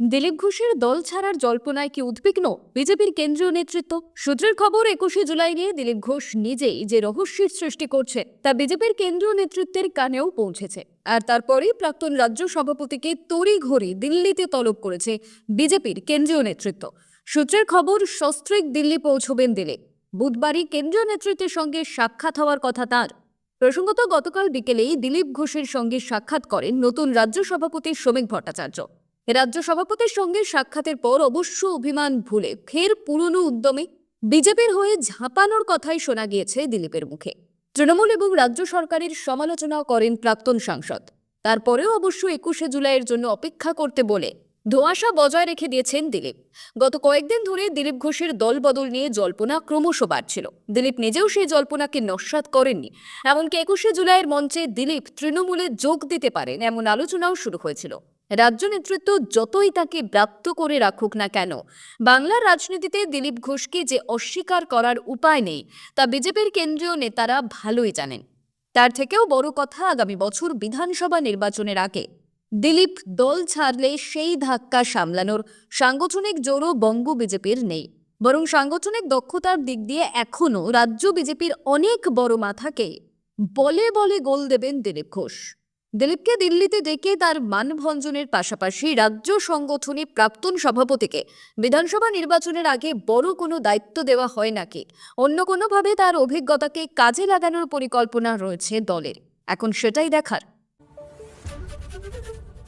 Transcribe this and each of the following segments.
দিলীপ ঘোষের দল ছাড়ার জল্পনায় কি উদ্বিগ্ন বিজেপির কেন্দ্রীয় নেতৃত্ব? সূত্রের খবর, একুশে জুলাই নিয়ে দিলীপ ঘোষ নিজেই যে রহস্যের সৃষ্টি করছে, তা বিজেপির কেন্দ্রীয় নেতৃত্বের কানেও পৌঁছেছে। আর তারপরেই প্রাক্তন রাজ্য সভাপতিকে তড়িঘড়ি দিল্লিতে তলব করেছে বিজেপির কেন্দ্রীয় নেতৃত্ব। সূত্রের খবর, সস্ত্রিক দিল্লি পৌঁছবেন দিলীপ। বুধবারই কেন্দ্রীয় নেতৃত্বের সঙ্গে সাক্ষাৎ হওয়ার কথা তার। প্রসঙ্গত, গতকাল বিকেলেই দিলীপ ঘোষের সঙ্গে সাক্ষাৎ করেন নতুন রাজ্য সভাপতি শ্রমিক ভট্টাচার্য। রাজ্য সভাপতির সঙ্গে সাক্ষাতের পর অবশ্য অভিমান ভুলে ফের পুরনো উদ্যমে বিজেপির হয়ে ঝাঁপানোর কথাই শোনা গিয়েছে দিলীপের মুখে। তৃণমূল এবং রাজ্য সরকারের সমালোচনাও করেন প্রাক্তন সাংসদ। তারপরেও অবশ্য একুশে জুলাইয়ের জন্য অপেক্ষা করতে বলে ধোঁয়াশা বজায় রেখে দিয়েছেন দিলীপ। গত কয়েকদিন ধরে দিলীপ ঘোষের দলবদল নিয়ে জল্পনা ক্রমশ বাড়ছিল। দিলীপ নিজেও সেই জল্পনাকে নস্বাত করেননি। এমনকি একুশে জুলাইয়ের মঞ্চে দিলীপ তৃণমূলে যোগ দিতে পারেন এমন আলোচনাও শুরু হয়েছিল। রাজ্য নেতৃত্ব যতই তাকে ব্যাপ্ত করে রাখুক না কেন, বাংলার রাজনীতিতে দিলীপ ঘোষকে যে অস্বীকার করার উপায় নেই, তা বিজেপির কেন্দ্রীয় নেতারা ভালোই জানেন। তার থেকেও বড় কথা, আগামী বছর বিধানসভা নির্বাচনের আগে দিলীপ দল ছাড়লে সেই ধাক্কা সামলানোর সাংগঠনিক জোরও বঙ্গ বিজেপির নেই। বরং সাংগঠনিক দক্ষতার দিক দিয়ে এখনও রাজ্য বিজেপির অনেক বড় মাথাকে বলে বলে গোল দেবেন দিলীপ ঘোষ। দিলীপকে দিল্লিতে ডেকে তার মানভঞ্জনের পাশাপাশি রাজ্য সংগঠনে প্রাক্তন সভাপতিকে বিধানসভা নির্বাচনের আগে বড় কোনো দায়িত্ব দেওয়া হয় নাকি? অন্য কোনোভাবে তার অভিজ্ঞতাকে কাজে লাগানোর পরিকল্পনা রয়েছে দলের। এখন সেটাই দেখার।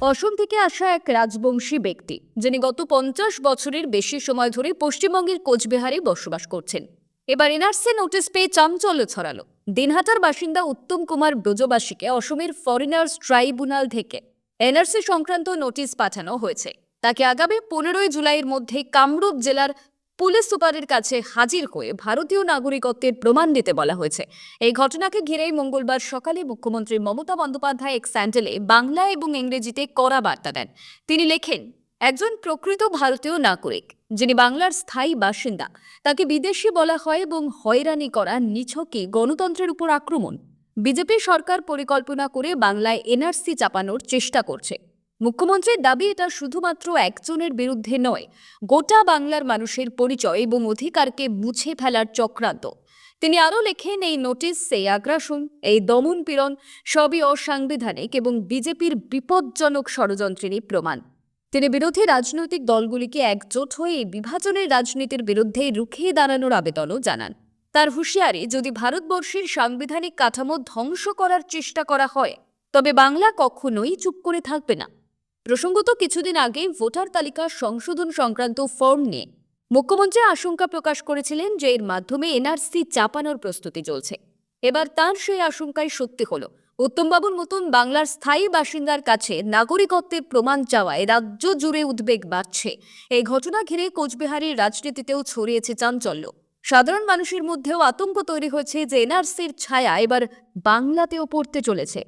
অসম থেকে আসা এক রাজবংশী ব্যক্তি, যিনি গত পঞ্চাশ বছরের বেশি সময় ধরে পশ্চিমবঙ্গের কোচবিহারে বসবাস করছেন। এবার এনআরসি নোটিশ পেয়ে চাঞ্চল্য ছড়ালো। দিনহাটার বাসিন্দা উত্তম কুমার ব্রজবাসীকে অসমের ফরেনার্স ট্রাইব্যুনাল থেকে এনআরসি সংক্রান্ত নোটিশ পাঠানো হয়েছে। তাকে আগামী পনেরোই জুলাইয়ের মধ্যে কামরূপ জেলার পুলিশ সুপারের কাছে হাজির হয়ে ভারতীয় নাগরিকত্বের প্রমাণ দিতে বলা হয়েছে। এই ঘটনাকে ঘিরেই মঙ্গলবার সকালে মুখ্যমন্ত্রী মমতা বন্দ্যোপাধ্যায় এক স্যান্ডেলে বাংলা এবং ইংরেজিতে কড়া বার্তা দেন। তিনি লেখেন, একজন প্রকৃত ভারতীয় নাগরিক যিনি বাংলার স্থায়ী বাসিন্দা, তাকে বিদেশি বলা হয় এবং হয়রানি করা নিছকই গণতন্ত্রের উপর আক্রমণ। বিজেপি সরকার পরিকল্পনা করে বাংলায় এনআরসি চাপানোর চেষ্টা করছে। মুখ্যমন্ত্রীর দাবি, এটা শুধুমাত্র একজনের বিরুদ্ধে নয়, গোটা বাংলার মানুষের পরিচয় এবং অধিকারকে মুছে ফেলার চক্রান্ত। তিনি আরও লেখেন, এই নোটিশ, এই আগ্রাসন, এই দমন পীড়ন সবই অসাংবিধানিক এবং বিজেপির বিপজ্জনক ষড়যন্ত্রেরই প্রমাণ। তিনি বিরোধী রাজনৈতিক দলগুলিকে একজোট হয়ে বিভাজনের রাজনীতির বিরুদ্ধে রুখে দাঁড়ানোর আবেদনও জানান। তার হুঁশিয়ারি, যদি ভারতবর্ষের সাংবিধানিক কাঠামো ধ্বংস করার চেষ্টা করা হয়, তবে বাংলা কখনোই চুপ করে থাকবে না। প্রসঙ্গত, কিছুদিন আগে ভোটার তালিকা সংশোধন সংক্রান্ত ফর্ম নিয়ে মুখ্যমন্ত্রী আশঙ্কা প্রকাশ করেছিলেন যে এর মাধ্যমে এনআরসি চাপানোর প্রস্তুতি চলছে। এবার তার সেই আশঙ্কাই সত্যি হলো। উত্তমবাবুর মতন বাংলার স্থায়ী বাসিন্দার কাছে নাগরিকত্বের প্রমাণ চাওয়ায় রাজ্য জুড়ে উদ্বেগ বাড়ছে। এই ঘটনা ঘিরে কোচবিহারের রাজনীতিতেও ছড়িয়েছে চাঞ্চল্য। সাধারণ মানুষের মধ্যেও আতঙ্ক তৈরি হয়েছে যে এনআরসির ছায়া এবার বাংলাতেও পড়তে চলেছে।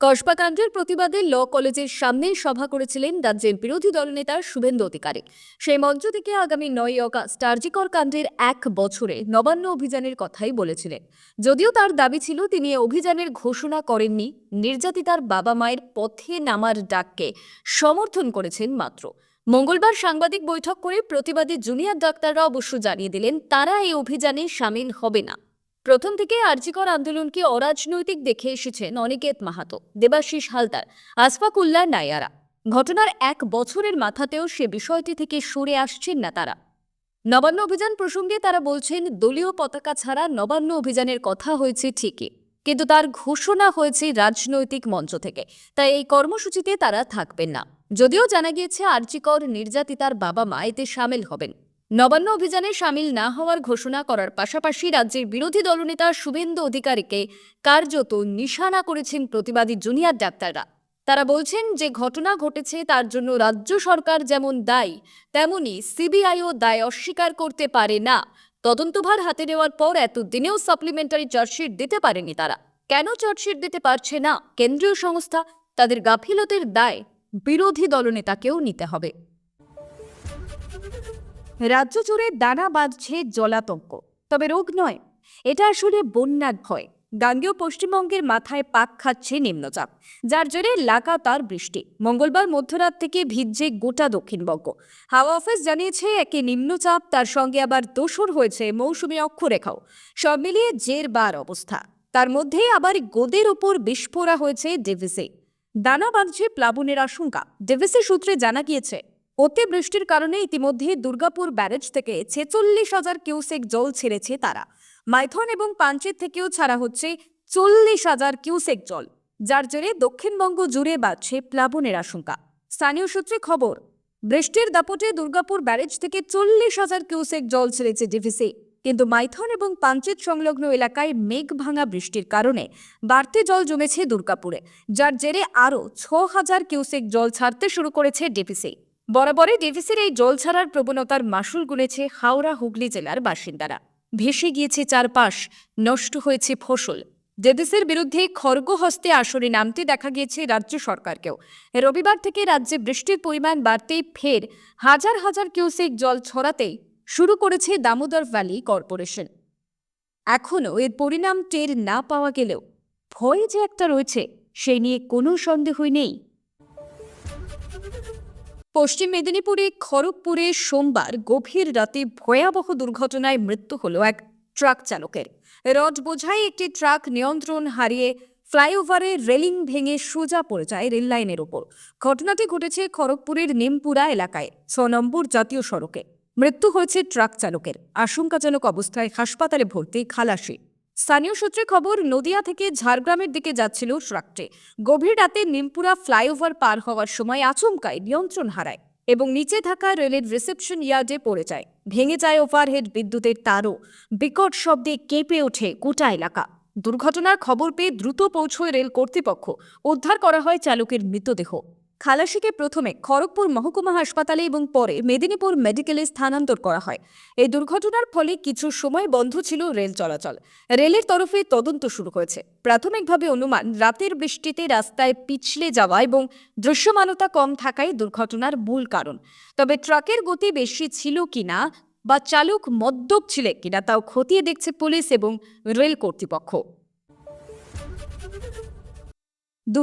কসবাকাণ্ডের প্রতিবাদে ল কলেজের সামনে সভা করেছিলেন রাজ্যের বিরোধী দলনেতা শুভেন্দু অধিকারী। সেই মঞ্চ থেকে আগামী নয় অগাস্ট আরজিকর কাণ্ডের এক বছরে নবান্ন অভিযানের কথাই বলেছিলেন। যদিও তার দাবি ছিল, তিনি অভিযানের ঘোষণা করেননি নির্যাতিতার বাবা মায়ের পথে নামার ডাককে সমর্থন করেছেন মাত্র। মঙ্গলবার সাংবাদিক বৈঠক করে প্রতিবাদী জুনিয়র ডাক্তাররা অবশ্য জানিয়ে দিলেন, তারা এই অভিযানে সামিল হবে না। প্রথম থেকে আর্জিকর আন্দোলনকে অরাজনৈতিক দেখে এসেছেন অনিকেত মাহাতো, দেবাশিস হালদার, আসফাকুল্লাহ নায়ারা। ঘটনার এক বছরের মাথাতেও সে বিষয়টি থেকে সরে আসছেন না তারা। নবান্ন অভিযান প্রসঙ্গে তারা বলছেন, দলীয় পতাকা ছাড়া নবান্ন অভিযানের কথা হয়েছে ঠিকই, কিন্তু তার ঘোষণা হয়েছে রাজনৈতিক মঞ্চ থেকে, তাই এই কর্মসূচিতে তারা থাকবেন না। যদিও জানা গিয়েছে, আর্জিকর নির্যাতিতার বাবা মা এতে সামিল হবেন। নবান্ন অভিযানে সামিল না হওয়ার ঘোষণা করার পাশাপাশি রাজ্যের বিরোধী দলনেতা শুভেন্দু অধিকারীকে কার্যত নিশানা করেছেন প্রতিবাদী জুনিয়র ডাক্তাররা। তারা বলছেন, যে ঘটনা ঘটেছে তার জন্য রাজ্য সরকার যেমন দায়ী, তেমনি সিবিআইও দায় অস্বীকার করতে পারে না। তদন্তভার হাতে নেওয়ার পর এতদিনেও সাপ্লিমেন্টারি চার্জশিট দিতে পারেনি তারা। কেন চার্জশিট দিতে পারছে না? কেন্দ্রীয় সংস্থা তাদের গাফিলতের দায় বিরোধী দলনেতাকেও নিতে হবে। রাজ্য জুড়ে দানা বাঁধছে জলাতঙ্ক। তবে রোগ নয়, এটা আসলে বন্যার ভয়। গাঙ্গেয় পশ্চিমবঙ্গের মাথায় পাক খাচ্ছে নিম্নচাপ, যার জেরে লাগাতার বৃষ্টি। মঙ্গলবার মধ্যরাত থেকে ভিজছে গোটা দক্ষিণবঙ্গ। হাওয়া অফিস জানিয়েছে, একে নিম্নচাপ, তার সঙ্গে আবার দোসর হয়েছে মৌসুমী অক্ষরেখাও। সব মিলিয়ে জের বার অবস্থা। তার মধ্যে আবার গোদের ওপর বিস্ফোরা হয়েছে ডিভিসে। দানা বাঁধছে প্লাবনের আশঙ্কা। ডিভিসি সূত্রে জানা গিয়েছে অতি বৃষ্টির কারণে ইতিমধ্যে দুর্গাপুর ব্যারেজ থেকে ছেচল্লিশ হাজার কিউসেক জল ছেড়েছে তারা। মাইথন এবং পাঞ্চেত থেকেও ছাড়া হচ্ছে চল্লিশ হাজার কিউসেক জল, যার জেরে দক্ষিণবঙ্গ জুড়ে বাড়ছে প্লাবনের আশঙ্কা। স্থানীয় সূত্রে খবর, বৃষ্টির দাপটে দুর্গাপুর ব্যারেজ থেকে চল্লিশ হাজার কিউসেক জল ছেড়েছে ডিভিসি। কিন্তু মাইথন এবং পাঞ্চেত সংলগ্ন এলাকায় মেঘ ভাঙা বৃষ্টির কারণে বাড়তি জল জমেছে দুর্গাপুরে, যার জেরে আরও ছ হাজার কিউসেক জল ছাড়তে শুরু করেছে ডিভিসি। বরাবরই ডিভিসির এই জল ছাড়ার প্রবণতার মাসুল গুনেছে হাওড়া হুগলি জেলার বাসিন্দারা। ভেসে গিয়েছে চারপাশ, নষ্ট হয়েছে ফসল। ডেভিসের বিরুদ্ধে খড়গহস্তে আসরে নামতে দেখা গিয়েছে রাজ্য সরকারকেও। রবিবার থেকে রাজ্যে বৃষ্টির পরিমাণ বাড়তেই ফের হাজার হাজার কিউসেক জল ছড়াতেই শুরু করেছে দামোদর ভ্যালি কর্পোরেশন। এখনও এর পরিণাম টের না পাওয়া গেলেও ভয় যে একটা রয়েছে সেই নিয়ে কোনো সন্দেহই নেই। পশ্চিম মেদিনীপুরে খড়গপুরে সোমবার গভীর রাতে ভয়াবহ দুর্ঘটনায় মৃত্যু হলো এক ট্রাক চালকের। রড বোঝাই একটি ট্রাক নিয়ন্ত্রণ হারিয়ে ফ্লাইওভারে রেলিং ভেঙে সোজা পড়ে যায় রেল লাইনের ওপর। ঘটনাটি ঘটেছে খড়গপুরের নেমপুরা এলাকায়, ছ নম্বর জাতীয় সড়কে। মৃত্যু হয়েছে ট্রাক চালকের। আশঙ্কাজনক অবস্থায় হাসপাতালে ভর্তি খালাসি। স্থানীয় সূত্রে খবর, নদিয়া থেকে ঝাড়গ্রামের দিকে যাচ্ছিল ট্রাকটি। গভীর রাতে নিমপুরা ফ্লাইওভার পার হওয়ার সময় আচমকায় নিয়ন্ত্রণ হারায় এবং নিচে থাকা রেলের রিসেপশন ইয়ার্ডে পড়ে যায়। ভেঙে যায় ওভারহেড বিদ্যুতের তারও। বিকট শব্দে কেঁপে ওঠে গোটা এলাকা। দুর্ঘটনার খবর পেয়ে দ্রুত পৌঁছয় রেল কর্তৃপক্ষ। উদ্ধার করা হয় চালকের মৃতদেহ। খালাসিকে প্রথমে খড়গপুর মহকুমা হাসপাতালে এবং পরে মেদিনীপুর মেডিকেলে স্থানান্তর করা হয়। এই দুর্ঘটনার ফলে কিছু সময় বন্ধ ছিল রেল চলাচল। রেলের তরফে তদন্ত শুরু হয়েছে। প্রাথমিকভাবে অনুমান, রাতের বৃষ্টিতে রাস্তায় পিছলে যাওয়া এবং দৃশ্যমানতা কম থাকাই দুর্ঘটনার মূল কারণ। তবে ট্রাকের গতি বেশি ছিল কিনা বা চালক মদ্যপ ছিলেন কিনা তাও খতিয়ে দেখছে পুলিশ এবং রেল কর্তৃপক্ষ। দু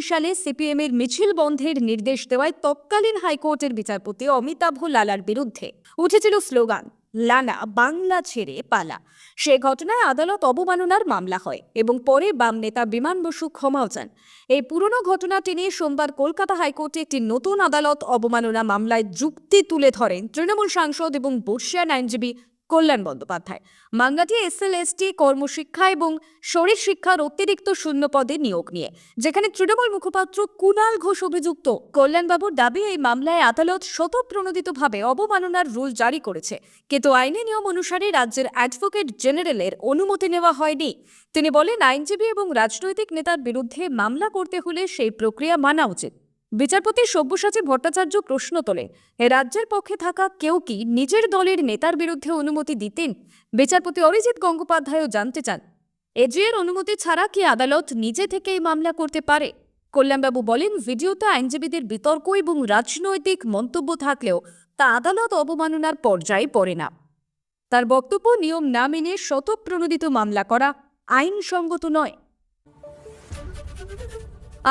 সালে সিপিএমের মিছিল বন্ধের নির্দেশ দেওয়ায় তৎকালীন হাইকোর্টের বিচারপতি অমিতাভ লালার বিরুদ্ধে উঠেছিল স্লোগান, লালা বাংলা ছেড়ে পালা। সে ঘটনায় আদালত অবমাননার মামলা হয় এবং পরে বাম নেতা বিমান বসু ক্ষমাও চান। এই পুরনো ঘটনাটি নিয়ে সোমবার কলকাতা হাইকোর্টে একটি নতুন আদালত অবমাননা মামলায় যুক্তি তুলে ধরেন তৃণমূল সাংসদ এবং বর্ষিয়ান আইনজীবী কল্যাণ বন্দ্যোপাধ্যায়। মামলাটি এসএলএসটি কর্মশিক্ষা এবং শরীর শিক্ষার অতিরিক্ত শূন্য পদে নিয়োগ নিয়ে, যেখানে তৃণমূল মুখপাত্র কুণাল ঘোষ অভিযুক্ত। কল্যাণবাবুর দাবি, এই মামলায় আদালত স্বতঃপ্রণোদিতভাবে অবমাননার রুল জারি করেছে। কিন্তু আইনি নিয়ম অনুসারে রাজ্যের অ্যাডভোকেট জেনারেলের অনুমতি নেওয়া হয়নি। তিনি বলেন, আইনজীবী এবং রাজনৈতিক নেতার বিরুদ্ধে মামলা করতে হলে সেই প্রক্রিয়া মানা উচিত। বিচারপতি সব্যসাচী ভট্টাচার্য প্রশ্ন তোলে রাজ্যের পক্ষে থাকা কেউ কি নিজের দলের নেতার বিরুদ্ধে অনুমতি দিতেন? বিচারপতি অরিজিৎ গঙ্গোপাধ্যায়ও জানতে চান এজিএর অনুমতি ছাড়া কি আদালত নিজে থেকে এই মামলা করতে পারে? কল্যাণবাবু বলেন, ভিডিওতে আইনজীবীদের বিতর্ক এবং রাজনৈতিক মন্তব্য থাকলেও তা আদালত অবমাননার পর্যায়ে পড়ে না। তার বক্তব্য, নিয়ম না মেনে শতপ্রণোদিত মামলা করা আইনসঙ্গত নয়।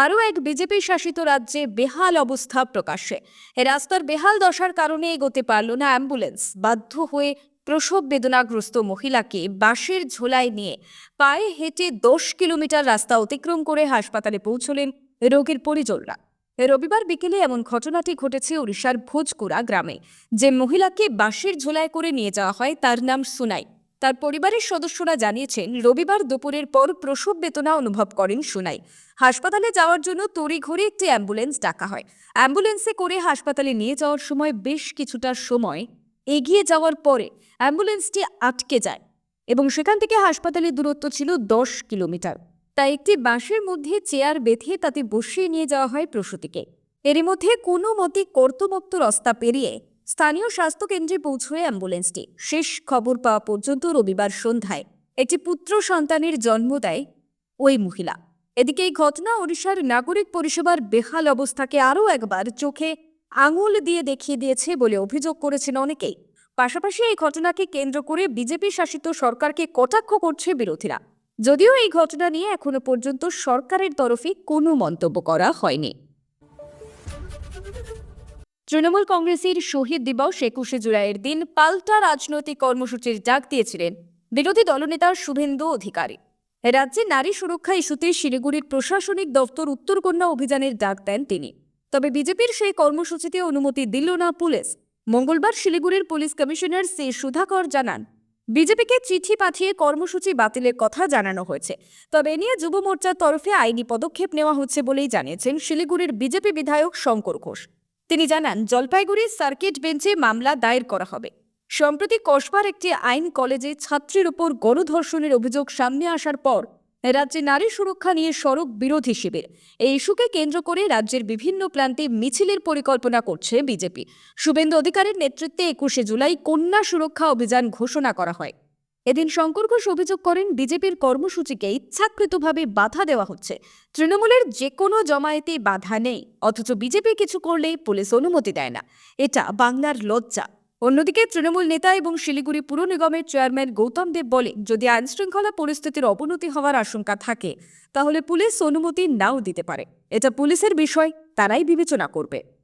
আরও এক বিজেপি শাসিত রাজ্যে বেহাল অবস্থা প্রকাশ্যে। এ রাস্তার বেহাল দশার কারণে এগোতে পারল না অ্যাম্বুলেন্স। বাধ্য হয়ে প্রসব বেদনাগ্রস্ত মহিলাকে বাঁশের ঝোলায় নিয়ে পায়ে হেঁটে দশ কিলোমিটার রাস্তা অতিক্রম করে হাসপাতালে পৌঁছলেন রোগীর পরিজনরা। রবিবার বিকেলে এমন ঘটনাটি ঘটেছে ওড়িশার ভোজকুড়া গ্রামে। যে মহিলাকে বাঁশের ঝোলায় করে নিয়ে যাওয়া হয় তার নাম সুনাই। তার পরিবারের সদস্যরা জানিয়েছেন, রবিবার দুপুরের পর প্রসব বেতনা অনুভব করেন সুনাই। হাসপাতালে যাওয়ার জন্য তড়িঘড়ি একটি অ্যাম্বুলেন্স ডাকা হয়। অ্যাম্বুলেন্সে করে হাসপাতালে নিয়ে যাওয়ার সময় বেশ কিছুটা সময় এগিয়ে যাওয়ার পরে অ্যাম্বুলেন্সটি আটকে যায় এবং সেখান থেকে হাসপাতালের দূরত্ব ছিল দশ কিলোমিটার। তাই একটি বাঁশের মধ্যে চেয়ার বেঁধে তাতে বসিয়ে নিয়ে যাওয়া হয় প্রসূতিকে। এরই মধ্যে কোনো মতে কর্তমক্ত রাস্তা পেরিয়ে স্থানীয় স্বাস্থ্যকেন্দ্রে পৌঁছয় অ্যাম্বুলেন্সটি। শেষ খবর পাওয়া পর্যন্ত রবিবার সন্ধ্যায় একটি পুত্র সন্তানের জন্ম দেয় ওই মহিলা। এদিকে এই ঘটনা ওড়িশার নাগরিক পরিষেবার বেহাল অবস্থাকে আরও একবার চোখে আঙুল দিয়ে দেখিয়ে দিয়েছে বলে অভিযোগ করেছেন অনেকেই। পাশাপাশি এই ঘটনাকে কেন্দ্র করে বিজেপি শাসিত সরকারকে কটাক্ষ করছে বিরোধীরা। যদিও এই ঘটনা নিয়ে এখনও পর্যন্ত সরকারের তরফে কোনো মন্তব্য করা হয়নি। তৃণমূল কংগ্রেসের শহীদ দিবস একুশে জুলাইয়ের দিন পাল্টা রাজনৈতিক কর্মসূচির ডাক দিয়েছিলেন বিরোধী দলনেতা শুভেন্দু অধিকারী। রাজ্যে নারী সুরক্ষা ইস্যুতে শিলিগুড়ির প্রশাসনিক দপ্তর উত্তরকন্যা অভিযানের ডাক দেন তিনি। তবে বিজেপির সেই কর্মসূচিতে অনুমতি দিল না পুলিশ। মঙ্গলবার শিলিগুড়ির পুলিশ কমিশনার সি সুধাকর জানান, বিজেপিকে চিঠি পাঠিয়ে কর্মসূচি বাতিলের কথা জানানো হয়েছে। তবে এ নিয়ে যুব মোর্চার তরফে আইনি পদক্ষেপ নেওয়া হচ্ছে বলেই জানিয়েছেন শিলিগুড়ির বিজেপি বিধায়ক শঙ্কর ঘোষ। তিনি জানান, জলপাইগুড়ির সার্কিট বেঞ্চে মামলা দায়ের করা হবে। সম্প্রতি কসবার একটি আইন কলেজে ছাত্রীর উপর গণধর্ষণের অভিযোগ সামনে আসার পর রাজ্যে নারী সুরক্ষা নিয়ে সড়ক বিরোধী শিবির। এই ইস্যুকে কেন্দ্র করে রাজ্যের বিভিন্ন প্রান্তে মিছিলের পরিকল্পনা করছে বিজেপি। শুভেন্দু অধিকারের নেতৃত্বে একুশে জুলাই কন্যা সুরক্ষা অভিযান ঘোষণা করা হয়। এদিন শঙ্কর ঘোষ অভিযোগ করেন, বিজেপির কর্মসূচিকে ইচ্ছাকৃতভাবে বাধা দেওয়া হচ্ছে। তৃণমূলের যে কোনো জমায়েতে বাধা নেই, অথচ বিজেপি কিছু করলে পুলিশ অনুমতি দেয় না। এটা বাংলার লজ্জা। অন্যদিকে তৃণমূল নেতা এবং শিলিগুড়ি পুর নিগমের চেয়ারম্যান গৌতম দেব বলে যদি আইনশৃঙ্খলা পরিস্থিতির অবনতি হওয়ার আশঙ্কা থাকে, তাহলে পুলিশ অনুমতি নাও দিতে পারে। এটা পুলিশের বিষয়, তারাই বিবেচনা করবে।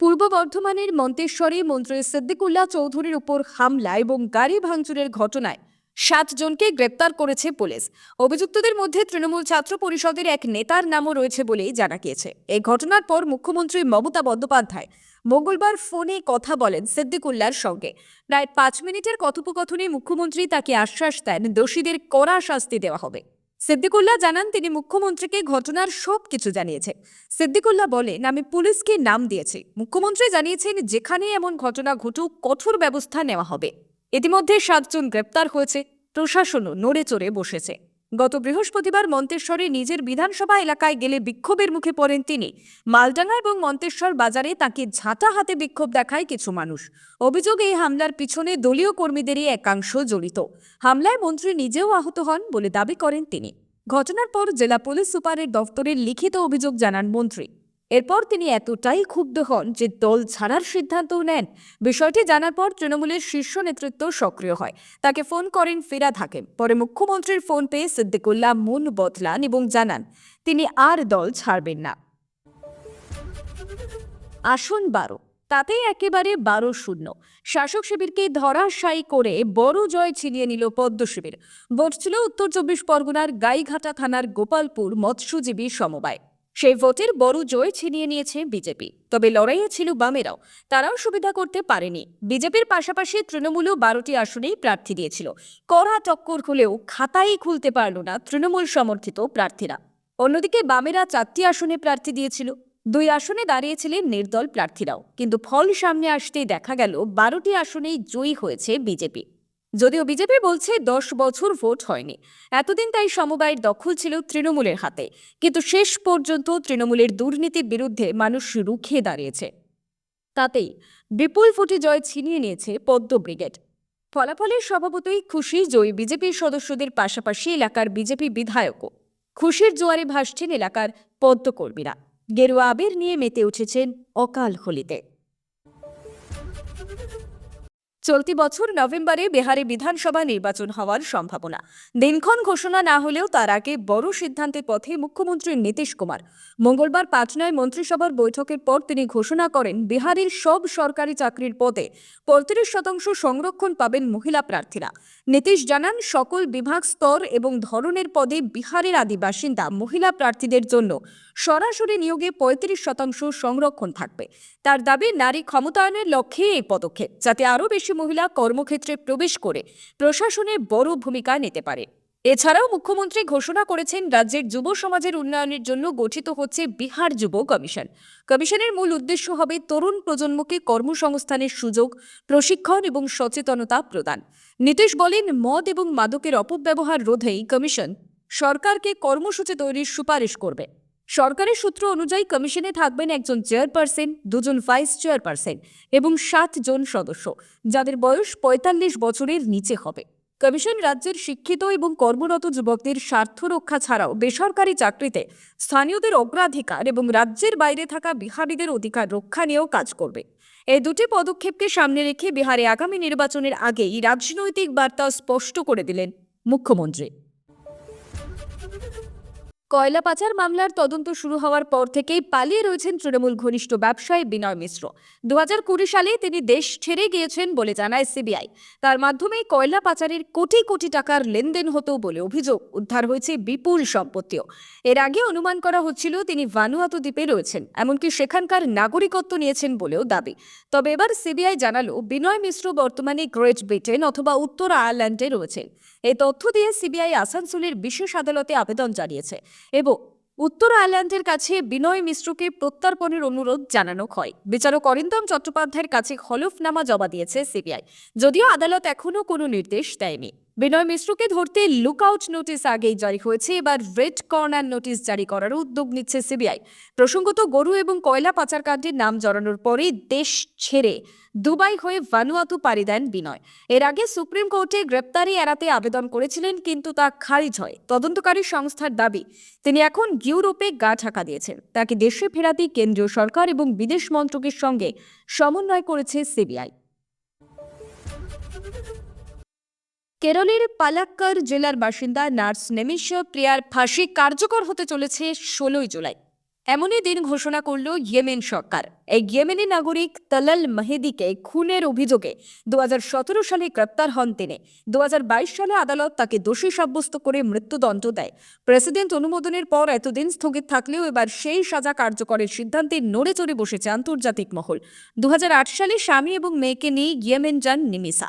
পূর্ব বর্ধমানের মন্তেশ্বরে মন্ত্রী সিদ্দিকুল্লাহ চৌধুরীর উপর হামলা এবং গাড়ি ভাঙচুরের ঘটনায় সাতজনকে গ্রেপ্তার করেছে পুলিশ। অভিযুক্তদের মধ্যে তৃণমূল ছাত্র পরিষদের এক নেতার নামও রয়েছে বলেই জানা গিয়েছে। এই ঘটনার পর মুখ্যমন্ত্রী মমতা বন্দ্যোপাধ্যায় মঙ্গলবার ফোনে কথা বলেন সিদ্দিকুল্লার সঙ্গে। প্রায় পাঁচ মিনিটের কথোপকথনে মুখ্যমন্ত্রী তাকে আশ্বাস দেন, দোষীদের কড়া শাস্তি দেওয়া হবে। সিদ্দিকুল্লাহ জানান তিনি মুখ্যমন্ত্রীকে ঘটনার সব কিছু জানিয়েছে। সিদ্দিকুল্লাহ বলেন, আমি পুলিশকে নাম দিয়েছি। মুখ্যমন্ত্রী জানিয়েছেন যেখানে এমন ঘটনা ঘটুক, কঠোর ব্যবস্থা নেওয়া হবে। ইতিমধ্যে সাতজন গ্রেপ্তার হয়েছে। প্রশাসনও নড়ে চড়ে বসেছে। গত বৃহস্পতিবার মন্তেশ্বরে নিজের বিধানসভা এলাকায় গেলে বিক্ষোভের মুখে পড়েন তিনি। মালডাঙ্গা এবং মন্তেশ্বর বাজারে তাকে ঝাঁটা হাতে বিক্ষোভ দেখায় কিছু মানুষ। অভিযোগ, এই হামলার পিছনে দলীয় কর্মীদেরই একাংশ জড়িত। হামলায় মন্ত্রী নিজেও আহত হন বলে দাবি করেন তিনি। ঘটনার পর জেলা পুলিশ সুপারের দফতরের লিখিত অভিযোগ জানান মন্ত্রী। এরপর তিনি এতটাই ক্ষুব্ধ হন যে দল ছাড়ার সিদ্ধান্তও নেন। বিষয়টি জানার পর তৃণমূলের শীর্ষ নেতৃত্ব সক্রিয় হয়। তাকে ফোন করেন ফিরাদ হাকিম। পরে মুখ্যমন্ত্রীর ফোন পেয়ে সিদ্দিকুল্লাহ মন বদলান এবং জানান, তিনি আর দল ছাড়বেন না। আসন বারো। তাতেই একেবারে বারো শূন্য। শাসক শিবিরকে ধরাশায়ী করে বড় জয় ছিনিয়ে নিল পদ্ম শিবির। বসছিল উত্তর চব্বিশ পরগনার গাইঘাটা থানার গোপালপুর মৎস্যজীবী সমবায়। সেই ভোটের বড় জয় ছিনিয়ে নিয়েছে বিজেপি। তবে লড়াইয়ে ছিল বামেরাও। তারাও সুবিধা করতে পারেনি। বিজেপির পাশাপাশি তৃণমূলও বারোটি আসনেই প্রার্থী দিয়েছিল। কড়া টক্কর হলেও খাতাই খুলতে পারল না তৃণমূল সমর্থিত প্রার্থীরা। অন্যদিকে বামেরা চারটি আসনে প্রার্থী দিয়েছিল। দুই আসনে দাঁড়িয়েছিলেন নির্দল প্রার্থীরাও। কিন্তু ফল সামনে আসতেই দেখা গেল, বারোটি আসনেই জয়ী হয়েছে বিজেপি। যদিও বিজেপি বলছে দশ বছর ভোট হয়নি। এতদিন তাই সমবায়ের দখল ছিল তৃণমূলের হাতে। কিন্তু শেষ পর্যন্ত তৃণমূলের দুর্নীতির বিরুদ্ধে মানুষ রুখে দাঁড়িয়েছে। তাতেই বিপুল ভোটে জয় ছিনিয়ে নিয়েছে পদ্ম ব্রিগেড। ফলাফলের স্বভাবতই খুশি জয়ী বিজেপির সদস্যদের পাশাপাশি এলাকার বিজেপি বিধায়কও। খুশির জোয়ারে ভাসছেন এলাকার পদ্মকর্মীরা। গেরুয়া আবির নিয়ে মেতে উঠেছেন অকাল হোলিতে। চলতি বছর নভেম্বরে বিহারে বিধানসভা নির্বাচন হওয়ার সম্ভাবনা। দিনক্ষণ ঘোষণা না হলেও তার আগে বড় সিদ্ধান্তের পথে মুখ্যমন্ত্রী নীতিশ কুমার। মঙ্গলবার পাটনায় মন্ত্রিসভার বৈঠকের পর তিনি ঘোষণা করেন, বিহারের সব সরকারি চাকরির পদে পঁয়ত্রিশ শতাংশ সংরক্ষণ পাবেন মহিলা প্রার্থীরা। নীতিশ জানান, সকল বিভাগ স্তর এবং ধরনের পদে বিহারের আদি বাসিন্দা মহিলা প্রার্থীদের জন্য সরাসরি নিয়োগে পঁয়ত্রিশ শতাংশ সংরক্ষণ থাকবে। তার দাবি, নারী ক্ষমতায়নের লক্ষ্যে এই পদক্ষেপ, যাতে আরও বেশি মহিলা কর্মক্ষেত্রে প্রবেশ করে প্রশাসনে বড় ভূমিকা নিতে পারে। এছাড়াও মুখ্যমন্ত্রী ঘোষণা করেছেন, রাজ্যের যুব সমাজের উন্নয়নের জন্য গঠিত হচ্ছে বিহার যুব কমিশন। কমিশনের মূল উদ্দেশ্য হবে তরুণ প্রজন্মকে কর্মসংস্থানের সুযোগ, প্রশিক্ষণ এবং সচেতনতা প্রদান। নীতিশ বলেন, মদ এবং মাদকের অপব্যবহার রোধেই কমিশন সরকারকে কর্মসূচি তৈরির সুপারিশ করবে। সরকারের সূত্র অনুযায়ী কমিশনে থাকবেন একজন চেয়ারপারসন, দুজন ভাইস চেয়ারপারসন এবং সাত জন সদস্য, যাদের বয়স পঁয়তাল্লিশ বছরের নিচে হবে। কমিশন রাজ্যের শিক্ষিত এবং কর্মরত যুবকদের স্বার্থ রক্ষা ছাড়াও বেসরকারি চাকরিতে স্থানীয়দের অগ্রাধিকার এবং রাজ্যের বাইরে থাকা বিহারীদের অধিকার রক্ষা নিয়েও কাজ করবে। এই দুটি পদক্ষেপকে সামনে রেখে বিহারে আগামী নির্বাচনের আগেই রাজনৈতিক বার্তা স্পষ্ট করে দিলেন মুখ্যমন্ত্রী। কয়লা পাচার মামলার তদন্ত শুরু হওয়ার পর থেকেই পালিয়ে রয়েছেন তৃণমূল ঘনিষ্ঠ ব্যবসায়ী বিনয় মিশ্র। দু কুড়ি সালে তিনি দেশ ছেড়ে গিয়েছেন বলে জানায় সিবিআই। তার মাধ্যমে কয়লা পাচারের কোটি কোটি টাকার লেনদেন হতো বলে অভিযোগ। উদ্ধার হয়েছে বিপুল সম্পত্তিও। এর আগে অনুমান করা হচ্ছিল তিনি ভানুয়াতু দ্বীপে রয়েছেন, এমনকি সেখানকার নাগরিকত্ব নিয়েছেন বলেও দাবি। তবে এবার সিবিআই জানালো, বিনয় মিশ্র বর্তমানে গ্রেট ব্রিটেন অথবা উত্তর আয়ারল্যান্ডে রয়েছেন। এই তথ্য দিয়ে সিবিআই আসানসোলের বিশেষ আদালতে আবেদন জানিয়েছে এবং উত্তর আয়ারল্যান্ডের কাছে বিনয় মিশ্রকে প্রত্যর্পণের অনুরোধ জানানো হয়। বিচারক অরিন্দম চট্টোপাধ্যায়ের কাছে হলফনামা জমা দিয়েছে সিবিআই। যদিও আদালত এখনও কোনো নির্দেশ দেয়নি। বিনয় মিশ্রকে ধরতে লুকআউট নোটিশ আগেই জারি হয়েছে। এবার রেড কর্নার নোটিশ জারি করার উদ্যোগ নিচ্ছে সিবিআই প্রসঙ্গত গরু এবং কয়লা পাচারকাণ্ডের নাম জড়ানোর পরেই দেশ ছেড়ে দুবাই হয়ে ভানুয়াতু পাড়ি দেন বিনয়। এর আগে সুপ্রিম কোর্টে গ্রেপ্তারি এড়াতে আবেদন করেছিলেন, কিন্তু তা খারিজ হয়। তদন্তকারী সংস্থার দাবি, তিনি এখন ইউরোপে গা ঢাকা দিয়েছেন। তাকে দেশে ফেরাতে কেন্দ্রীয় সরকার এবং বিদেশ মন্ত্রকের সঙ্গে সমন্বয় করেছে সিবিআই কেরলের পালাক্কার জেলার বাসিন্দা নার্স নেমিশা প্রিয়ার ফাঁসি কার্যকর হতে চলেছে ষোলোই জুলাই। এমনই দিন ঘোষণা করল ইয়েমেন সরকার। এই ইয়েমেনি নাগরিক তালাল মাহেদিকে খুনের অভিযোগে দু হাজার সতেরো সালে গ্রেপ্তার হন তিনি। দু হাজার বাইশ সালে আদালত তাকে দোষী সাব্যস্ত করে মৃত্যুদণ্ড দেয়। প্রেসিডেন্ট অনুমোদনের পর এতদিন স্থগিত থাকলেও এবার সেই সাজা কার্যকরের সিদ্ধান্তে নড়ে চড়ে বসেছে আন্তর্জাতিক মহল। দু হাজার আট সালে স্বামী এবং মেয়েকে নিয়ে ইয়েমেন যান নিমিসা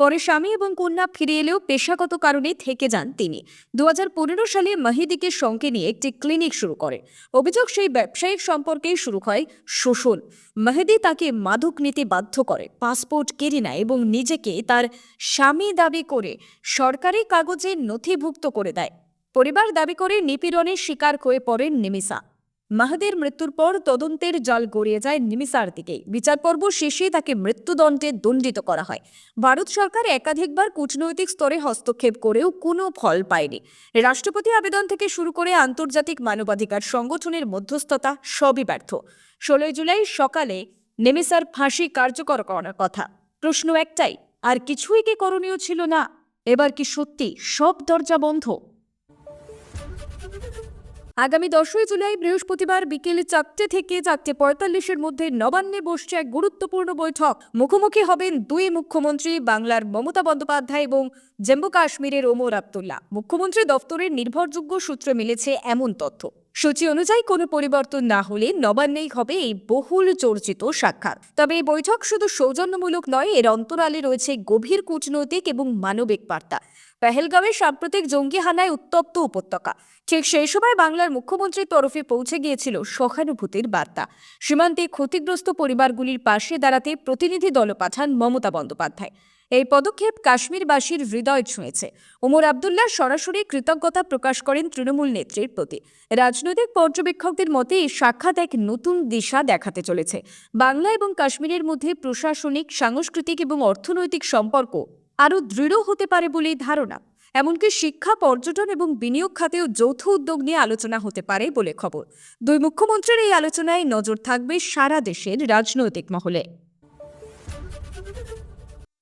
পরে স্বামী এবং কন্যা ফিরে এলেও পেশাগত কারণে থেকে যান তিনি। দুহাজার পনেরো সালে মাহিদিকে সঙ্গে নিয়ে একটি ক্লিনিক শুরু করে। অভিযোগ সেই ব্যবসায়িক সম্পর্কেই শুরু হয় শোষণ। মাহেদি তাকে মাদক নিতে বাধ্য করে, পাসপোর্ট কেড়ে নেয় এবং নিজেকে তার স্বামী দাবি করে সরকারি কাগজে নথিভুক্ত করে দেয়। পরিবার দাবি করে নিপীড়নের শিকার হয়ে পড়েন নিমিসা মাহাদের মৃত্যুর পর তদন্তের জল গড়িয়ে যায় নিমিসার দিকেই বিচার পর্ব শেষে তাকে মৃত্যুদণ্ডে দণ্ডিত করা হয়। ভারত সরকার একাধিকবার কূটনৈতিক স্তরে হস্তক্ষেপ করেও কোনো ফল পায়নি। রাষ্ট্রপতি আবেদন থেকে শুরু করে আন্তর্জাতিক মানবাধিকার সংগঠনের মধ্যস্থতা সবই ব্যর্থ। ষোলোই জুলাই সকালে নেমিসার ফাঁসি কার্যকর করার কথা। প্রশ্ন একটাই, আর কিছুই কি করণীয় ছিল না? এবার কি সত্যি সব দরজা বন্ধ? আগামী দশই জুলাই বৃহস্পতিবার বিকেল চারটে থেকে চারটে পঁয়তাল্লিশের মধ্যে নবান্নে বসছে এক গুরুত্বপূর্ণ বৈঠক। মুখোমুখি হবেন দুই মুখ্যমন্ত্রী বাংলার মমতা বন্দ্যোপাধ্যায় এবং জম্মু কাশ্মীরের ওমর আবদুল্লাহ। মুখ্যমন্ত্রী দফতরের নির্ভরযোগ্য সূত্রে মিলেছে এমন তথ্য। সূচি অনুযায়ী কোনো পরিবর্তন না হলে নবান্নেই হবে এই বহুল চর্চিত সাক্ষাৎ। তবে এই বৈঠক শুধু সৌজন্যমূলক নয়, এর অন্তরালে রয়েছে গভীর কূটনৈতিক এবং মানবিক বার্তা। পেহেলগাঁওয়ের সাম্প্রতিক জঙ্গি হানায় উত্তপ্ত উপত্যকা। ঠিক সেই সময় বাংলার মুখ্যমন্ত্রীর তরফে পৌঁছে গিয়েছিল সহানুভূতির বার্তা। সীমান্তে ক্ষতিগ্রস্ত পরিবারগুলির পাশে দাঁড়াতে প্রতিনিধি দল পাঠান মমতা বন্দ্যোপাধ্যায়। এই পদক্ষেপ কাশ্মীরবাসীর হৃদয় ছুঁয়েছে। ওমর আবদুল্লাহ সরাসরি কৃতজ্ঞতা প্রকাশ করেন তৃণমূল নেত্রীর প্রতি। রাজনৈতিক পর্যবেক্ষকদের মতে, এই সাক্ষাৎ এক নতুন দিশা দেখাতে চলেছে। বাংলা এবং কাশ্মীরের মধ্যে প্রশাসনিক, সাংস্কৃতিক এবং অর্থনৈতিক সম্পর্ক আরও দৃঢ় হতে পারে বলেই ধারণা। এমনকি শিক্ষা, পর্যটন এবং বিনিয়োগ খাতেও যৌথ উদ্যোগ নিয়ে আলোচনা হতে পারে বলে খবর। দুই মুখ্যমন্ত্রীর এই আলোচনায় নজর থাকবে সারা দেশের রাজনৈতিক মহলে।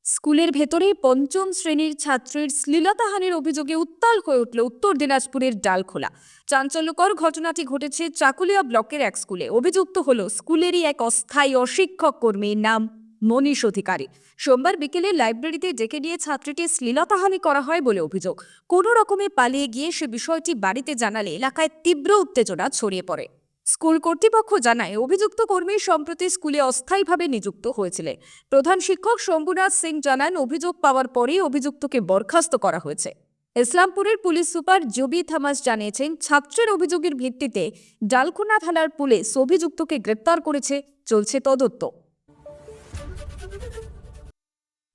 স্কুলের ভেতরে পঞ্চম শ্রেণির ছাত্রীর শ্লীলতাহানির অভিযোগে উত্তাল হয়ে উঠল উত্তর দিনাজপুরের ডালখোলা। চাঞ্চল্যকর ঘটনাটি ঘটেছে চাকুলিয়া ব্লকের এক স্কুলে। অভিযুক্ত হল স্কুলেরই এক অস্থায়ী অশিক্ষক কর্মীর নাম মনীষ অধিকারী। সোমবার বিকেলে লাইব্রেরিতে ডেকে নিয়ে ছাত্রীটি শ্লীলতাহানি করা হয় বলে অভিযোগ। কোনো রকমে পালিয়ে গিয়ে সে বিষয়টি বাড়িতে জানালে এলাকায় তীব্র উত্তেজনা ছড়িয়ে পড়ে। স্কুল কর্তৃপক্ষ জানায়, অভিযুক্ত কর্মী সম্প্রতি স্কুলে অস্থায়ীভাবে নিযুক্ত হয়েছিলেন। প্রধান শিক্ষক শম্ভুনাথ সিং জানান, অভিযোগ পাওয়ার পরেই অভিযুক্তকে বরখাস্ত করা হয়েছে। ইসলামপুরের পুলিশ সুপার জবি থামাস জানিয়েছেন, ছাত্রের অভিযোগের ভিত্তিতে ডালখোনা থানার পুলিশ অভিযুক্তকে গ্রেপ্তার করেছে, চলছে তদন্ত।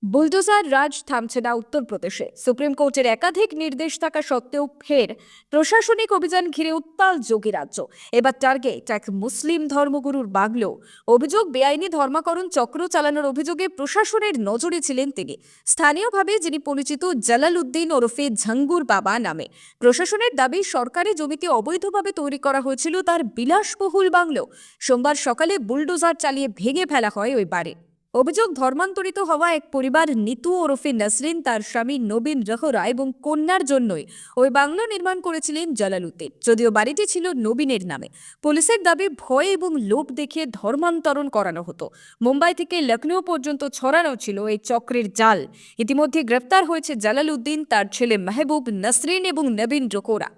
বুলডোজার রাজ থামছে না উত্তরপ্রদেশে। সুপ্রিম কোর্টের একাধিক নির্দেশ থাকা সত্ত্বেও ফের প্রশাসনিক অভিযান ঘিরে উত্তাল যোগী রাজ্য। এবার টার্গেট এক মুসলিম ধর্মগুরুর বাগলো। অভিযোগ, বেআইনি ধর্মাকরণ চক্র চালানোর অভিযোগে প্রশাসনের নজরে ছিলেন তিনি। স্থানীয়ভাবে যিনি পরিচিত জালাল উদ্দিন ওরফে ঝাঙ্গুর বাবা নামে। প্রশাসনের দাবি, সরকারি জমিতে অবৈধভাবে তৈরি করা হয়েছিল তার বিলাসবহুল বাংলো। সোমবার সকালে বুলডোজার চালিয়ে ভেঙে ফেলা হয় ওই বাড়ি। অভিযোগ ধর্মান্তরিত হওয়া এক পরিবার নিতু ওরফে নাসরিন, তার স্বামী নবীন রহরা এবং কন্যার জন্যই ওই বাংলো নির্মাণ করেছিলেন জালালউদ্দিন। যদিও বাড়িটি ছিল নবীনের নামে। পুলিশের দাবি, ভয় এবং লোভ দেখিয়ে ধর্মান্তরণ করানো হতো। মুম্বাই থেকে লখনৌ পর্যন্ত ছড়ানো ছিল এই চক্রের জাল। ইতিমধ্যে গ্রেফতার হয়েছে জালালউদ্দিন, তার ছেলে মেহবুব, নাসরিন এবং নবীন রোকোরা।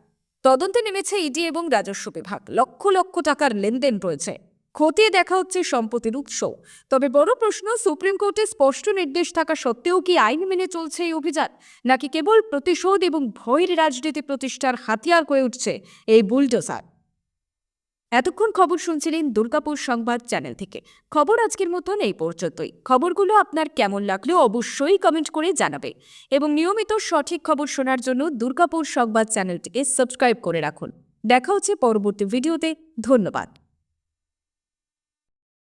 তদন্তে নেমেছে ইডি এবং রাজস্ব বিভাগ। লক্ষ লক্ষ টাকার লেনদেন রয়েছে। খতিয়ে দেখা হচ্ছে সম্পত্তির উৎস। তবে বড় প্রশ্ন, সুপ্রিম কোর্টে স্পষ্ট নির্দেশ থাকা সত্ত্বেও কি আইন মেনে চলছে এই অভিযান? নাকি কেবল প্রতিশোধ এবং ভয়ের রাজনীতি প্রতিষ্ঠার হাতিয়ার হয়ে উঠছে এই বুলডোসার এতক্ষণ খবর শুনছিলেন দুর্গাপুর সংবাদ চ্যানেল থেকে। খবর আজকের মতন এই পর্যন্তই। খবরগুলো আপনার কেমন লাগল অবশ্যই কমেন্ট করে জানাবে। এবং নিয়মিত সঠিক খবর শোনার জন্য দুর্গাপুর সংবাদ চ্যানেলটিকে সাবস্ক্রাইব করে রাখুন। দেখা হচ্ছে পরবর্তী ভিডিওতে। ধন্যবাদ।